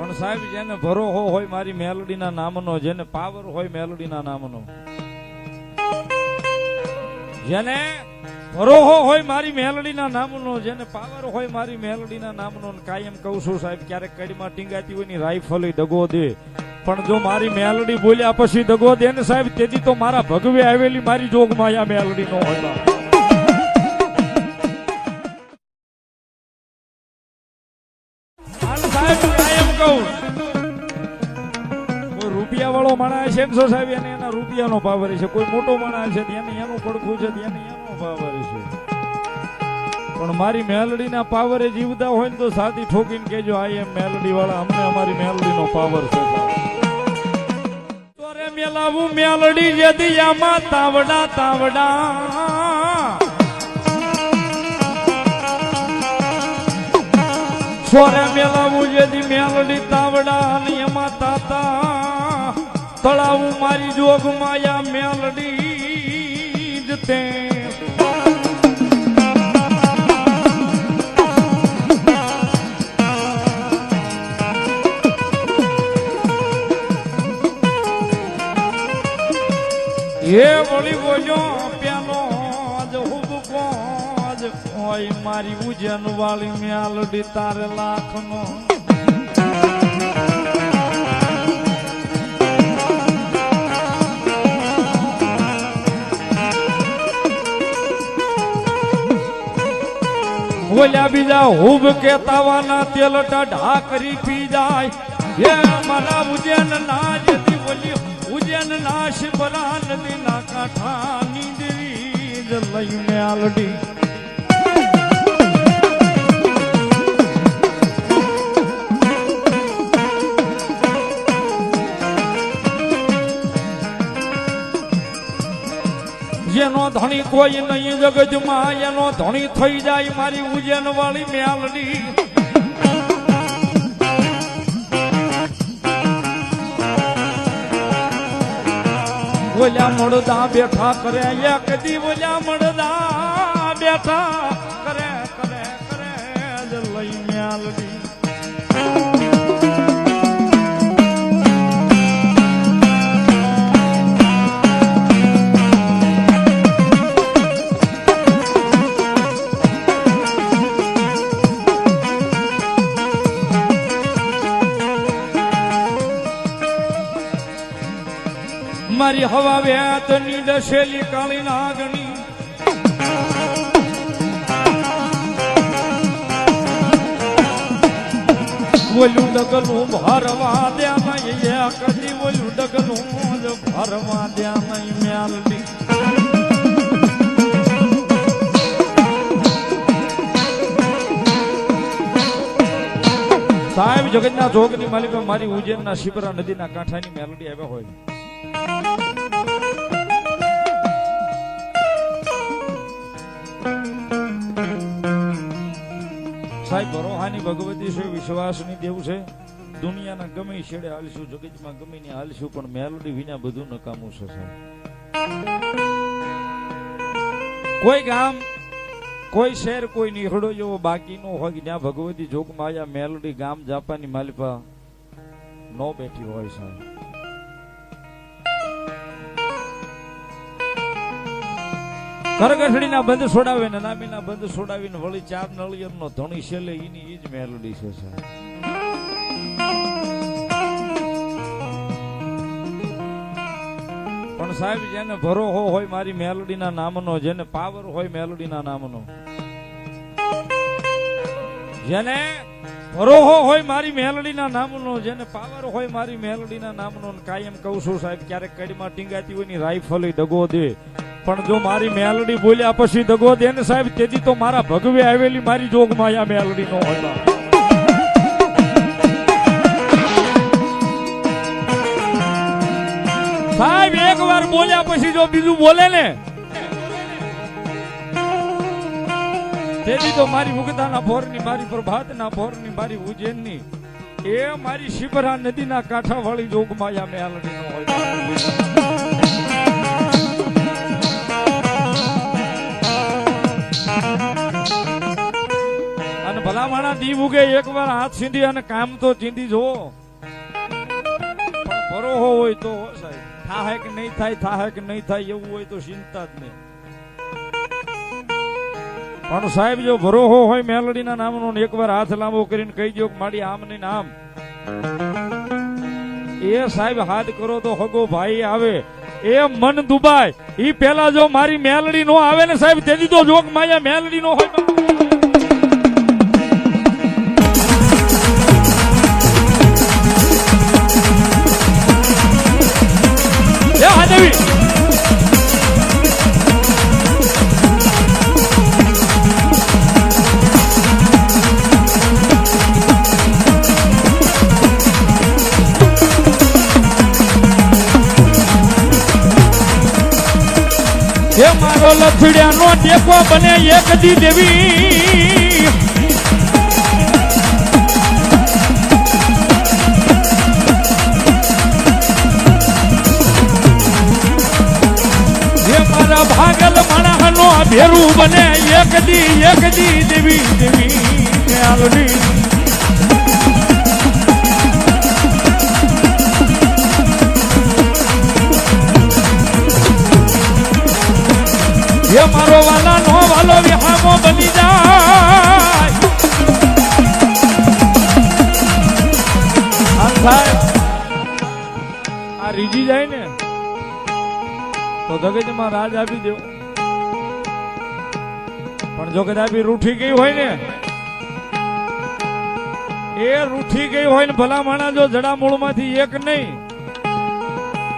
પણ સાહેબ, જેને ભરોહો હોય મારી મેલડીના નામનો, જેને પાવર હોય મેલડીના નામનો. જેને ભરોહો હોય મારી મેલડીના નામનો, જેને પાવર હોય મારી મેલડીના નામનો કાયમ કહું છું સાહેબ, ક્યારેક કડીમાં ટીંગાતી હોયની રાઇફલ દગો દે. પણ જો મારી મેલડી બોલ્યા પછી દગો દે ને સાહેબ, તેથી તો મારા ભગવે આવેલી મારી જોગમાં આ મેલડી નો હોય વાળો માણસ છે ને સો સાહેબ એને એના રૂપિયાનો ભાવ છે. કોઈ મોટો માણસ છે એને એનું પડખું છે એને એનો ભાવ છે. પણ મારી મેલડીના પાવરે જીવતા હોય ને તો સાદી ઠોકીને કેજો આ એમ મેલડી વાળા અમને અમારી મેલડીનો પાવર છે. તોરે મેલાવું મેલડી જે દિયામાં તાવડા તાવડા. સોરે મેલાવું જેથી મેલડી તાવડા અને એમાં તાતા. તળાવું મારી જોગ માયા મેલડી જ તે. એ વળી બોલ્યો પેલો આજ હુબકો આજ હોય મારી ઉજન વાળી મેલડી તારે લાખનો. ઓલ્યા બીજા હુબ કે તાવાના તેલ ઢા કરી પી જાય. એ મારા ઉજ્જૈન ના જતી બોલી, ઉજ્જૈન નાશ શિવરા નદી ના કાંઠા નીંદરી જ લઈને આલડી. જેનો ધણી કોઈ નહીં, જગજમાં એનો ધણી થઈ જાય મારી ઉજેન વાળી મેલડી બોલ્યા મળદા બેઠા કરે, એક દી બોલ્યા મળદા બેઠા કરે કરે કરે લઈ મેલડી મારી હવા વેતની દશેલી કાળી નાગણી બોલ્યું ડગલું ભરવા દ્યા નહીં કદી બોલું ડગલું ભરવા દ્યા નહીં મ્યાલડી સાહેબ, જગતના જોગની માલિકા, મારી ઉજ્જૈનના શિબરા નદીના કાંઠાની મેલડી આવ્યા હોય. સાહેબ બરોહાની ભગવતી છે, વિશ્વાસની દેવ છે. દુનિયાના ગમે છેડે હાલશું, જગતમાં ગમે ને હાલશું, પણ મેલોડી વિના બધું નકામું છે કોઈ ગામ, કોઈ શહેર, કોઈ નીહડો જેવો બાકી નો હોય જ્યાં ભગવતી આયા મેલોડી ગામ, જાપાની માલિપા નો બેઠી હોય, સાહેબ. કરગઠડીના બંધ છોડાવે ને નામીના બંધ છોડાવીને, વળી ચાર નળિયર નો ધણી છેલ્લે એની એ જ મેલડી છે, સાહેબ. પણ સાહેબ, જેને ભરોહો હોય મારી મેલોડીના નામનો, જેને પાવર હોય મેલોડીના નામનો, જેને ભરોહો હોય મારી મેલોડીના નામનો, જેને પાવર હોય મારી મેલોડીના નામનો, કાયમ કહું છું સાહેબ, ક્યારેક કડીમાં ટીંગાતી હોયની રાઈફલ દગો દે પણ જો મારી મેલડી બોલ્યા પછી દગો દે ને સાહેબ, તેથી તો મારા ભગવે આવેલી મારી જોગમાં આ મેલડી નો હોય સાહેબ, એક વાર બોલ્યા પછી જો બીજું બોલે ને, તેથી તો મારી ઉગતાના ભોરની મારી પ્રભાતના ભોરની મારી ઉજ્જૈનની, એ મારી શિબરા નદીના કાંઠા વાળી જોગમાં આ મેલડી નો હોય. અને ભલા ભલા માણા દી ઉગે એકવાર હાથ સીંધી અને કામ તો ચીંધી જુઓ. પણ હોય તો સાહેબ. થાય કે નહીં થાય થાય કે નહીં થાય એવું હોય તો ચિંતા જ નહીં. પણ સાહેબ, જો ભરોહો હોય મેલડીના નામનો ને એકવાર હાથ લાંબો કરીને કહી દો મારી આમ ને આમ એ સાહેબ, હાથ કરો તો હગો ભાઈ આવે. એ મન દુબાય. ઈ પેલા જો મારી મેલડી નો આવે ને સાહેબ, તેથી તો જોક માયા મેલડી નો હોય એ દેવી હે મારો લથડિયાનો ટેકો બને એક દી દેવી. ભેરું બને એક દી એક દી દેવી દેવી ખ્યાલની એ મારો વાલા નો વાલો વિહામો બની જાય. આ રીજી જાય ને, તો જગતમાં રાજ આપી દેવો. પણ જો કદાચ રૂઠી ગઈ હોય ને, એ રૂઠી ગઈ હોય ને ભલા માણા જો જડામૂળમાંથી એક નહીં